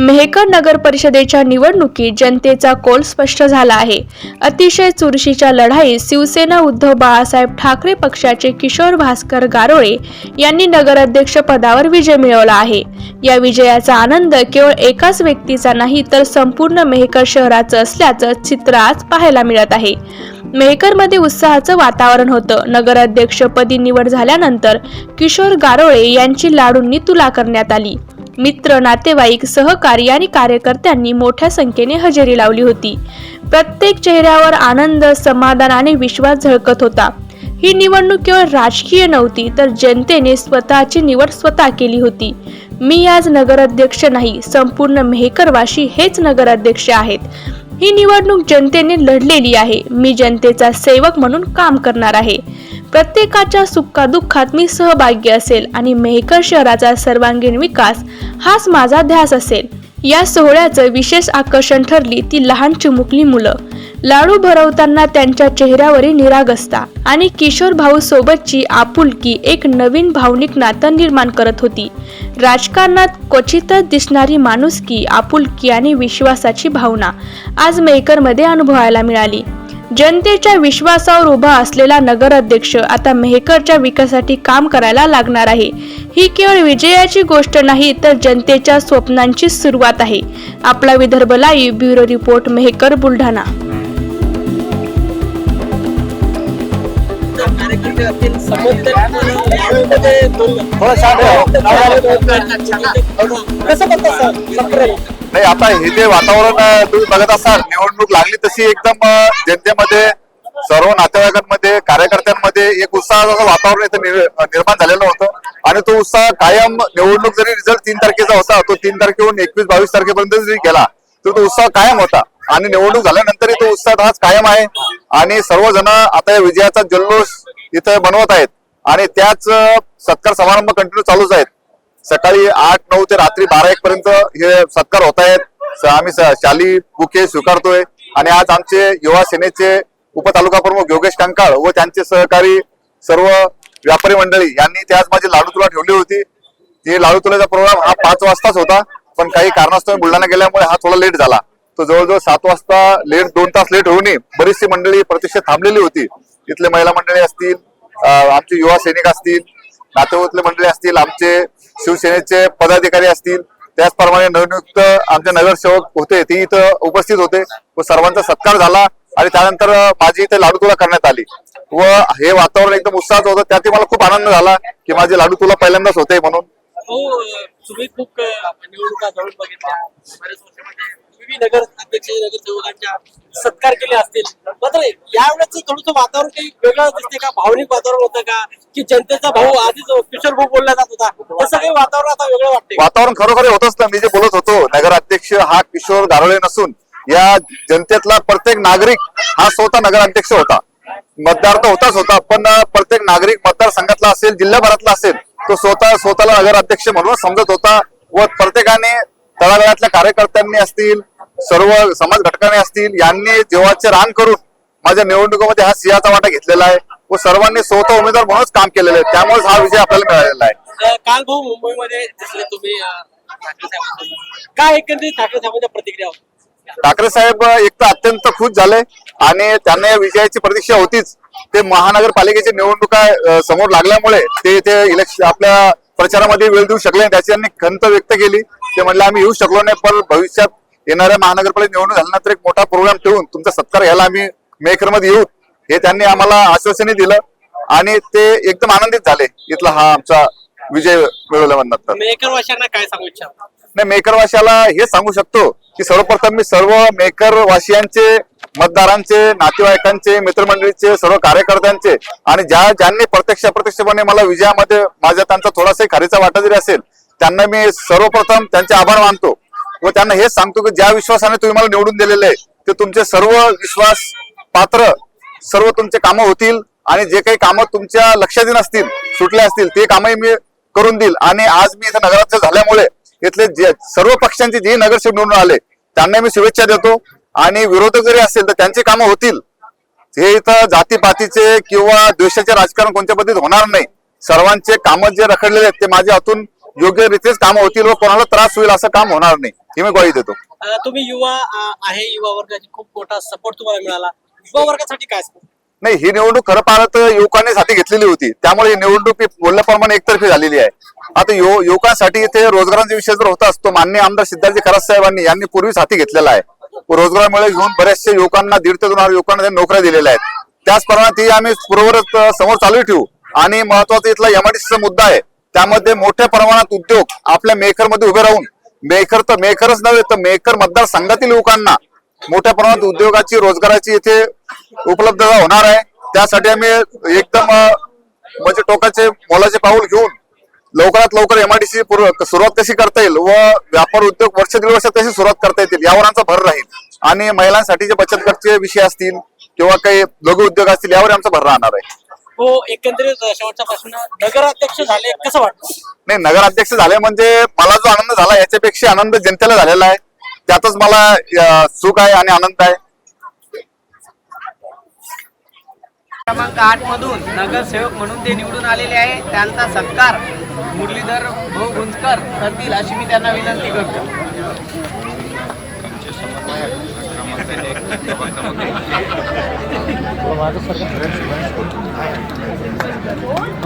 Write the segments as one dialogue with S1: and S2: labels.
S1: मेहकर नगर परिषदेच्या निवडणुकीत जनतेचा कोल स्पष्ट झाला आहे. अतिशय चुरशीच्या लढाईत शिवसेना उद्धव बाळासाहेब ठाकरे पक्षाचे किशोर भास्कर गारोळे यांनी नगराध्यक्ष पदावर विजय मिळवला आहे. या विजयाचा आनंद केवळ एकाच व्यक्तीचा नाही तर संपूर्ण मेहकर शहराचं असल्याचं चित्र आज पाहायला मिळत आहे. मेहकरमध्ये उत्साहाचं वातावरण होतं. नगराध्यक्षपदी निवड झाल्यानंतर किशोर गारोळे यांची लाडूंनी तुला करण्यात आली. मित्र नातेवाईक सहकारी आणि कार्यकर्त्यांनी मोठ्या संख्येने हजेरी लावली होती. प्रत्येक चेहऱ्यावर आनंद समाधान आणि विश्वास झळकत होता. ही निवडणूक केवळ राजकीय नव्हती तर जनतेने स्वतःची निवड स्वतः केली होती. मी आज नगराध्यक्ष नाही संपूर्ण मेहकरवाशी हेच नगराध्यक्ष आहेत. ही निवडणूक जनतेने लढलेली आहे. मी जनतेचा सेवक म्हणून काम करणार आहे. प्रत्येकाच्या सुखादुःखात मी सहभागी असेल आणि मेहकर शहराचा सर्वांगीण विकास हाच माझा ध्यास असेल. या सोहळ्याचं विशेष आकर्षण ठरली ती लहान चिमुकली मुलं. लाडू भरवताना त्यांच्या चेहऱ्यावरील निरागसता आणि किशोर भाऊ सोबतची आपुलकी एक नवीन भावनिक नातं निर्माण करत होती. राजकारणात क्वचितच दिसणारी माणुसकी आपुलकी आणि विश्वासाची भावना आज मेहकरमध्ये अनुभवायला मिळाली. जनतेच्या विश्वासावर उभा असलेला नगराध्यक्ष आता मेहकरच्या विकासासाठी काम करायला लागणार आहे. ही केवळ विजयाची गोष्ट नाही तर जनतेच्या स्वप्नांची सुरुवात आहे. आपला Vidarbha live bureau report Mehkar Buldhana.
S2: संपर्क
S3: नाही आता हे जे वातावरण तुम्ही बघत असाल निवडणूक लागली तशी एकदम जनतेमध्ये सर्व नातेवाईकांमध्ये कार्यकर्त्यांमध्ये एक उत्साहाचं वातावरण इथं निर्माण झालेलं होतं. आणि तो उत्साह कायम निवडणूक जरी रिझल्ट तीन तारखेचा होता तो तीन तारखेहून एकवीस बावीस तारखेपर्यंत जरी गेला तर तो उत्साह कायम होता. आणि निवडणूक झाल्यानंतरही तो उत्साह हाच कायम आहे. आणि सर्वजण आता या विजयाचा जल्लोष इथं बनवत आहेत. आणि त्याच सत्कार समारंभ कंटिन्यू चालूच आहेत. सकाळी आठ नऊ ते रात्री बारा एक पर्यंत हे सत्कार होत आहेत. आम्ही शाली बुके स्वीकारतोय. आणि आज आमचे युवा सेनेचे उपतालुका प्रमुख योगेश कंकाळ व त्यांचे सहकारी सर्व व्यापारी मंडळी यांनी त्याच माझी लाडू तुला ठेवली होती. ते लाडू तुलाचा प्रोग्राम हा पाच वाजताच होता. पण काही कारणास्तव बुलढाणा गेल्यामुळे हा थोडा लेट झाला. तो जवळजवळ सात वाजता लेट दोन तास लेट होऊनही बरीचशी मंडळी प्रतीक्षेत थांबलेली होती. इथले महिला मंडळी असतील आमचे युवा सैनिक असतील नातेवाईतले मंडळी असतील आमचे शिवसेनेचे पदाधिकारी असतील त्याचप्रमाणे नवनियुक्त आमचे नगरसेवक होते ते इथं उपस्थित होते. व सर्वांचा सत्कार झाला आणि त्यानंतर माझी इथे लाडू तुला करण्यात आली. व हे वातावरण एकदम उत्साहाचं होतं त्यातही मला खूप आनंद झाला की माझे लाडू तुला पहिल्यांदाच होते म्हणून.
S2: हो, तुम्ही खूप निवडणुका बीजेपी बघितल्या नगर अध्यक्ष नगरसेवकांच्या सत्कार केले असतील. मात्र यावेळेच थोडंसं वातावरण काही वेगळं दिसते का? भावनिक वातावरण होतं का? की जनतेचा भाऊ आधीच किशोर भाऊ बोलला जात होता. तसं काही वातावरण आता वेगळं वाटतं
S3: वातावरण खरोखर होतच ना. मी जे बोलत होतो नगराध्यक्ष हा किशोर गारोळे नसून या जनतेतला प्रत्येक नागरिक हा स्वतः नगराध्यक्ष होता. मतदार तर होताच होता पण प्रत्येक नागरिक मतदारसंघातला असेल जिल्हाभरातला असेल तो स्वतः स्वतःला नगराध्यक्ष म्हणून समजत होता व प्रत्येकाने तळागाळातल्या कार्यकर्त्यांनी असतील सर्व समाज घटकांनी असतील यांनी जीवाचे रान करून माझ्या निवडणुकीमध्ये हा सिंहाचा वाटा घेतलेला आहे. व सर्वांनी स्वतः उमेदवार म्हणूनच काम केलेलं आहे. त्यामुळेच हा विजय आपल्याला मिळालेला आहे.
S2: काल भाऊ मुंबईमध्ये तुम्ही. काय एकंदरीत ठाकरे साहेबांच्या प्रतिक्रिया?
S3: ठाकरे साहेब एक तर अत्यंत खुश झाले आणि त्यांना या विजयाची प्रतीक्षा होतीच. ते महानगरपालिकेची निवडणुका समोर लागल्यामुळे ते ते इलेक्शन आपल्या प्रचारामध्ये वेळ देऊ शकले नाही. त्याची त्यांनी खंत व्यक्त केली. ते म्हणले आम्ही येऊ शकलो नाही पण भविष्यात येणाऱ्या महानगरपालिका निवडणूक झाल्यानंतर एक मोठा प्रोग्राम ठेवून तुमचा सत्कार घ्यायला आम्ही मेखरमध्ये येऊ. हे त्यांनी आम्हाला आश्वासनही दिलं आणि ते एकदम आनंदित झाले. इथला हा आमचा विजय मिळवल्यानंतर
S2: मेकर वाशांना काय सांगू इच्छा
S3: नाही मेकर वाशियाला हे सांगू शकतो की सर्वप्रथम मी सर्व मेकर वासियांचे मतदारांचे नातेवाईकांचे मित्रमंडळीचे सर्व कार्यकर्त्यांचे आणि ज्या ज्यांनी प्रत्यक्ष अप्रत्यक्षपणे मला विजयामध्ये माझ्या त्यांचा थोडासा खारीचा वाटा जरी असेल त्यांना मी सर्वप्रथम त्यांचे आभार मानतो. व त्यांना हेच सांगतो की ज्या विश्वासाने तुम्ही मला निवडून दिलेले आहे ते तुमचे सर्व विश्वास पात्र सर्व तुमचे कामं होतील आणि जे काही कामं तुमच्या लक्षात असतील सुटले असतील ते कामही मी करून देईल. आणि आज मी इथं नगराध्यक्ष झाल्यामुळे इथले जे सर्व पक्षांचे जे नगरसेवक निवडून आले त्यांना मी शुभेच्छा देतो. आणि विरोधक जरी असेल तर त्यांची कामं होतील. हे इथं जातीपातीचे किंवा द्वेषाचे राजकारण कोणत्या पद्धतीत होणार नाही. सर्वांचे कामं जे रखडलेले आहेत ते माझ्या हातून योग्य रीतीच कामं होतील व कोणाला त्रास होईल असं काम होणार नाही. ही मी ग्वाही देतो.
S2: अं, तुम्ही युवा अं, आहे युवा वर्गाची खूप मोठा सपोर्ट तुम्हाला मिळाला. युवा वर्गासाठी काय सांगू?
S3: नाही ही निवडणूक खरं पाहिलं तर युवकांनी हाती घेतलेली होती. त्यामुळे ही निवडणूक ही बोलल्याप्रमाणे एकतर्फी झालेली आहे. आता यु युवकांसाठी इथे रोजगारांचा विषय जर होता असतो मान्य आमदार सिद्धार्थजी खरात साहेबांनी यांनी पूर्वीच हाती घेतलेला आहे. रोजगारामुळे घेऊन बऱ्याचशा युवकांना दीड ते दोन हजार युवकांना त्यांनी नोकऱ्या दिलेल्या आहेत. त्याचप्रमाणे ती आम्ही पूर्ववत समोर चालू ठेवू. आणि महत्त्वाचा इथला एमआयडीसीचा मुद्दा आहे. त्यामध्ये मोठ्या प्रमाणात उद्योग आपल्या मेकरमध्ये उभे राहून मेकर तर मेकरच नव्हे तर मेकर मतदारसंघातील लोकांना मोठ्या प्रमाणात उद्योगाची रोजगाराची इथे उपलब्धता होणार आहे. त्यासाठी आम्ही एकदम म्हणजे टोकाचे मोलाचे पाऊल घेऊन लवकरात लवकर एमआयडीसी सुरुवात कशी करता येईल व व्यापार उद्योग वर्ष दीड वर्ष कशी सुरुवात करता येतील यावर आमचा भर राहील. आणि महिलांसाठी जे बचत गटचे विषय असतील किंवा काही लघु उद्योग असतील यावर आमचा भर राहणार आहे.
S2: हो एकंदरीत शेवटचा प्रश्न नगराध्यक्ष झाले कसं वाटतं?
S3: नाही नगराध्यक्ष झाले म्हणजे मला जो आनंद झाला याच्यापेक्षा आनंद जनतेला झालेला आहे. त्यातच मला अं, सुख आहे आणि आनंद आहे.
S4: क्रमांक आठ मधून नगरसेवक म्हणून ते निवडून आलेले आहे. त्यांचा सत्कार मुरलीधर भाऊ गुंजकर करतील अशी मी त्यांना विनंती करतो.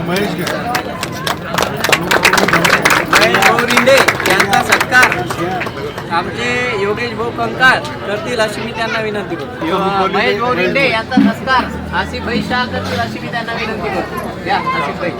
S4: महेश यांचा सत्कार आमचे योगेश भाऊ कंकाळ करतील अशी मी त्यांना विनंती करतो. महेश भाऊ रिंडे यांचा सत्कार आसिफ भाई शाह करतील अशी मी त्यांना विनंती करतो. या आसिफ भाई.